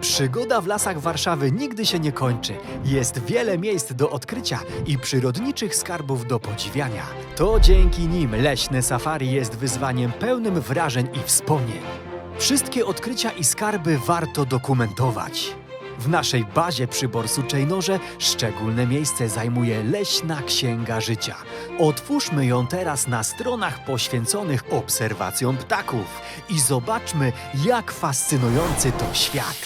Przygoda w lasach Warszawy nigdy się nie kończy. Jest wiele miejsc do odkrycia i przyrodniczych skarbów do podziwiania. To dzięki nim leśne safari jest wyzwaniem pełnym wrażeń i wspomnień. Wszystkie odkrycia i skarby warto dokumentować. W naszej bazie przy Borsuczej Norze szczególne miejsce zajmuje Leśna Księga Życia. Otwórzmy ją teraz na stronach poświęconych obserwacjom ptaków i zobaczmy, jak fascynujący to świat.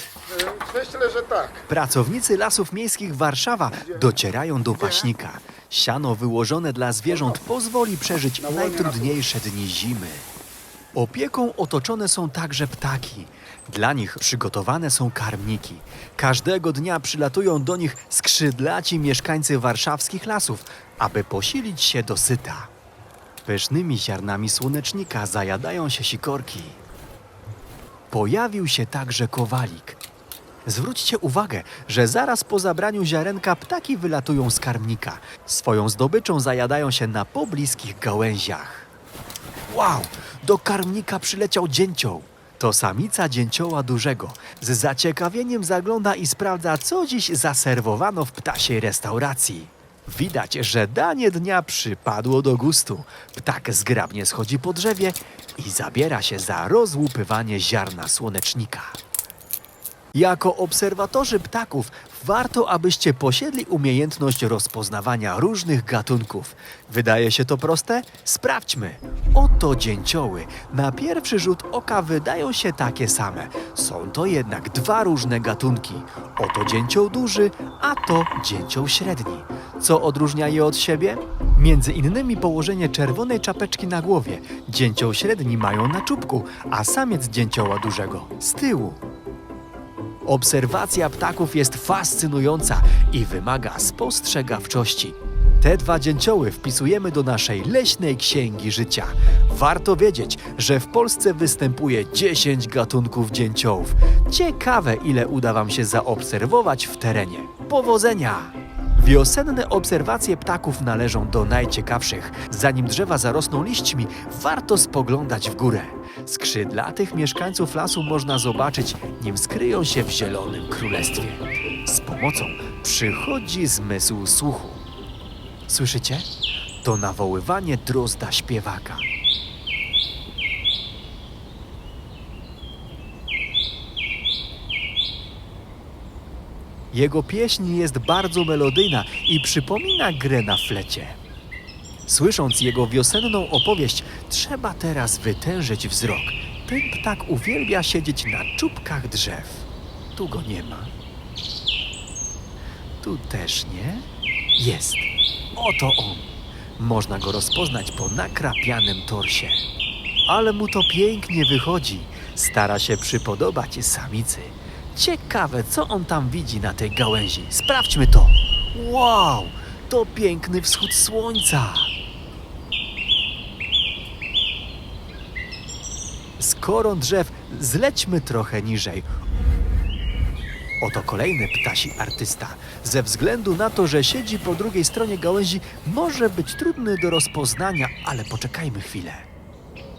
Myślę, że tak. Pracownicy Lasów Miejskich Warszawa docierają do paśnika. Siano wyłożone dla zwierząt pozwoli przeżyć najtrudniejsze dni zimy. Opieką otoczone są także ptaki. Dla nich przygotowane są karmniki. Każdego dnia przylatują do nich skrzydlaci mieszkańcy warszawskich lasów, aby posilić się do syta. Pysznymi ziarnami słonecznika zajadają się sikorki. Pojawił się także kowalik. Zwróćcie uwagę, że zaraz po zabraniu ziarenka ptaki wylatują z karmnika. Swoją zdobyczą zajadają się na pobliskich gałęziach. Wow! Do karmnika przyleciał dzięcioł. To samica dzięcioła dużego. Z zaciekawieniem zagląda i sprawdza, co dziś zaserwowano w ptasiej restauracji. Widać, że danie dnia przypadło do gustu. Ptak zgrabnie schodzi po drzewie i zabiera się za rozłupywanie ziarna słonecznika. Jako obserwatorzy ptaków warto, abyście posiedli umiejętność rozpoznawania różnych gatunków. Wydaje się to proste? Sprawdźmy. Oto dzięcioły. Na pierwszy rzut oka wydają się takie same. Są to jednak dwa różne gatunki. Oto dzięcioł duży, a to dzięcioł średni. Co odróżnia je od siebie? Między innymi położenie czerwonej czapeczki na głowie. Dzięcioł średni mają na czubku, a samiec dzięcioła dużego z tyłu. Obserwacja ptaków jest fascynująca i wymaga spostrzegawczości. Te dwa dzięcioły wpisujemy do naszej leśnej księgi życia. Warto wiedzieć, że w Polsce występuje 10 gatunków dzięciołów. Ciekawe, ile uda Wam się zaobserwować w terenie. Powodzenia! Wiosenne obserwacje ptaków należą do najciekawszych. Zanim drzewa zarosną liśćmi, warto spoglądać w górę. Skrzydlatych mieszkańców lasu można zobaczyć, nim skryją się w zielonym królestwie. Z pomocą przychodzi zmysł słuchu. Słyszycie? To nawoływanie drozda śpiewaka. Jego pieśń jest bardzo melodyjna i przypomina grę na flecie. Słysząc jego wiosenną opowieść, trzeba teraz wytężyć wzrok. Ten ptak uwielbia siedzieć na czubkach drzew. Tu go nie ma. Tu też nie. Jest. Oto on. Można go rozpoznać po nakrapianym torsie. Ale mu to pięknie wychodzi. Stara się przypodobać samicy. Ciekawe, co on tam widzi na tej gałęzi. Sprawdźmy to. Wow, to piękny wschód słońca. Z koron drzew zlećmy trochę niżej. Oto kolejny ptasi artysta. Ze względu na to, że siedzi po drugiej stronie gałęzi, może być trudny do rozpoznania, ale poczekajmy chwilę.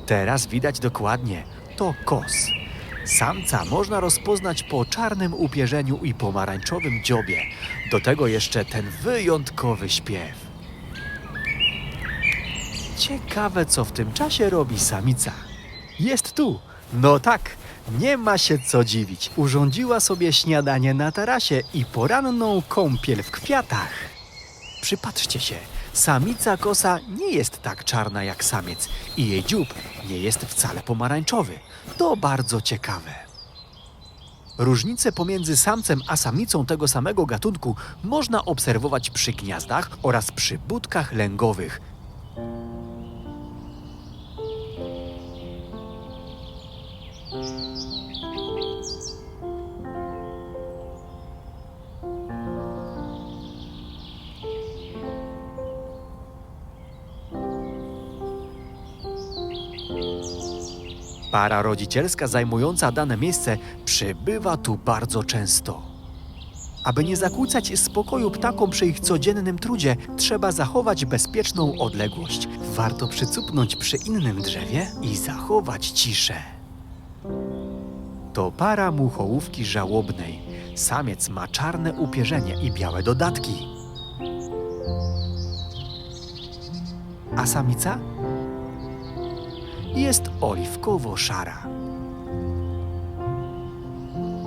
Teraz widać dokładnie. To kos. Samca można rozpoznać po czarnym upierzeniu i pomarańczowym dziobie. Do tego jeszcze ten wyjątkowy śpiew. Ciekawe, co w tym czasie robi samica. Jest tu. No tak, nie ma się co dziwić. Urządziła sobie śniadanie na tarasie i poranną kąpiel w kwiatach. Przypatrzcie się, samica kosa nie jest tak czarna jak samiec i jej dziób nie jest wcale pomarańczowy. To bardzo ciekawe. Różnice pomiędzy samcem a samicą tego samego gatunku można obserwować przy gniazdach oraz przy budkach lęgowych. Para rodzicielska zajmująca dane miejsce przybywa tu bardzo często. Aby nie zakłócać spokoju ptakom przy ich codziennym trudzie, trzeba zachować bezpieczną odległość. Warto przycupnąć przy innym drzewie i zachować ciszę. To para muchołówki żałobnej. Samiec ma czarne upierzenie i białe dodatki. A samica? Jest oliwkowo-szara.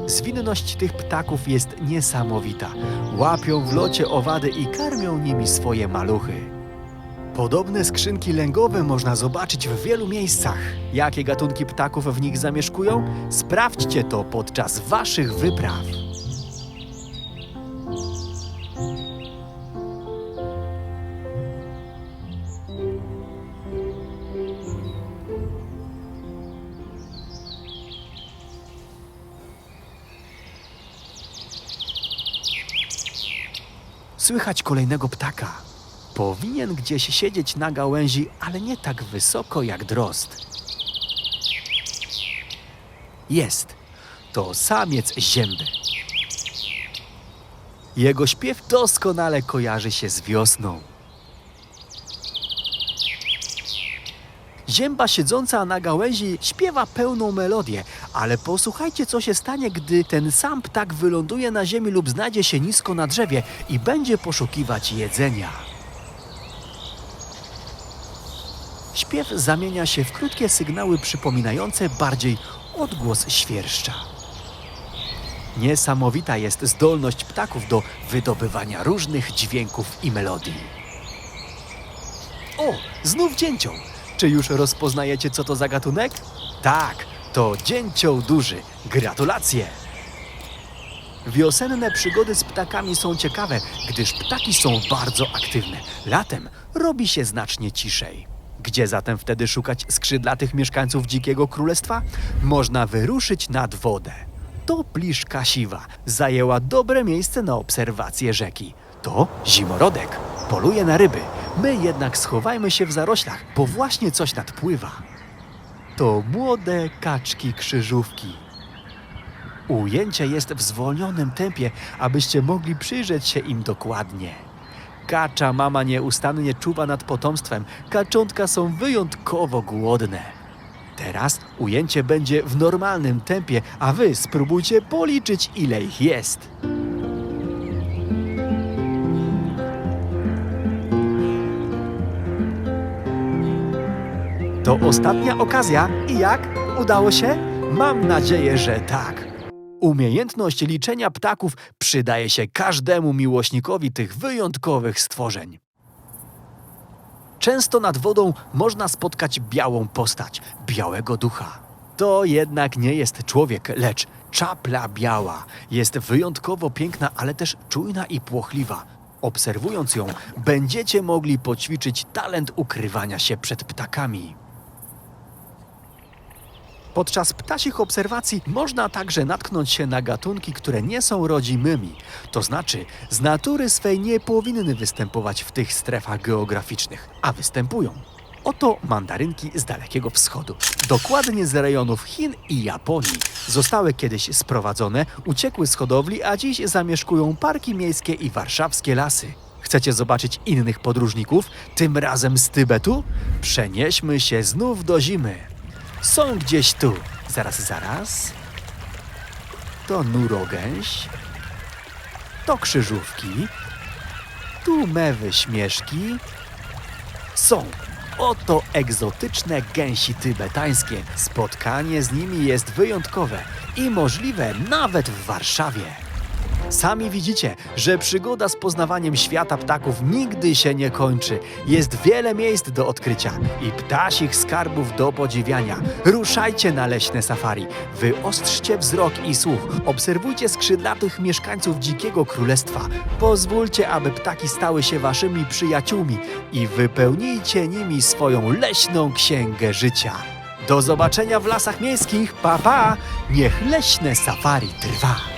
Zwinność tych ptaków jest niesamowita. Łapią w locie owady i karmią nimi swoje maluchy. Podobne skrzynki lęgowe można zobaczyć w wielu miejscach. Jakie gatunki ptaków w nich zamieszkują? Sprawdźcie to podczas waszych wypraw. Słychać kolejnego ptaka. Powinien gdzieś siedzieć na gałęzi, ale nie tak wysoko jak drozd. Jest. To samiec zięby. Jego śpiew doskonale kojarzy się z wiosną. Zięba siedząca na gałęzi śpiewa pełną melodię, ale posłuchajcie, co się stanie, gdy ten sam ptak wyląduje na ziemi lub znajdzie się nisko na drzewie i będzie poszukiwać jedzenia. Śpiew zamienia się w krótkie sygnały przypominające bardziej odgłos świerszcza. Niesamowita jest zdolność ptaków do wydobywania różnych dźwięków i melodii. O, znów dzięcioł. Czy już rozpoznajecie, co to za gatunek? Tak, to dzięcioł duży. Gratulacje! Wiosenne przygody z ptakami są ciekawe, gdyż ptaki są bardzo aktywne. Latem robi się znacznie ciszej. Gdzie zatem wtedy szukać skrzydlatych mieszkańców Dzikiego Królestwa? Można wyruszyć nad wodę. To pliszka siwa zajęła dobre miejsce na obserwację rzeki. To zimorodek. Poluje na ryby. My jednak schowajmy się w zaroślach, bo właśnie coś nadpływa. To młode kaczki krzyżówki. Ujęcie jest w zwolnionym tempie, abyście mogli przyjrzeć się im dokładnie. Kacza mama nieustannie czuwa nad potomstwem. Kaczątka są wyjątkowo głodne. Teraz ujęcie będzie w normalnym tempie, a wy spróbujcie policzyć, ile ich jest. Ostatnia okazja i jak? Udało się? Mam nadzieję, że tak. Umiejętność liczenia ptaków przydaje się każdemu miłośnikowi tych wyjątkowych stworzeń. Często nad wodą można spotkać białą postać, białego ducha. To jednak nie jest człowiek, lecz czapla biała. Jest wyjątkowo piękna, ale też czujna i płochliwa. Obserwując ją, będziecie mogli poćwiczyć talent ukrywania się przed ptakami. Podczas ptasich obserwacji można także natknąć się na gatunki, które nie są rodzimymi, to znaczy z natury swej nie powinny występować w tych strefach geograficznych, a występują. Oto mandarynki z Dalekiego Wschodu, dokładnie z rejonów Chin i Japonii. Zostały kiedyś sprowadzone, uciekły z hodowli, a dziś zamieszkują parki miejskie i warszawskie lasy. Chcecie zobaczyć innych podróżników, tym razem z Tybetu? Przenieśmy się znów do zimy. Są gdzieś tu. Zaraz, zaraz. To nurogęś. To krzyżówki. Tu mewy śmieszki. Są. Oto egzotyczne gęsi tybetańskie. Spotkanie z nimi jest wyjątkowe i możliwe nawet w Warszawie. Sami widzicie, że przygoda z poznawaniem świata ptaków nigdy się nie kończy. Jest wiele miejsc do odkrycia i ptasich skarbów do podziwiania. Ruszajcie na leśne safari. Wyostrzcie wzrok i słuch. Obserwujcie skrzydlatych mieszkańców Dzikiego Królestwa. Pozwólcie, aby ptaki stały się waszymi przyjaciółmi i wypełnijcie nimi swoją leśną księgę życia. Do zobaczenia w lasach miejskich. Pa, pa! Niech leśne safari trwa.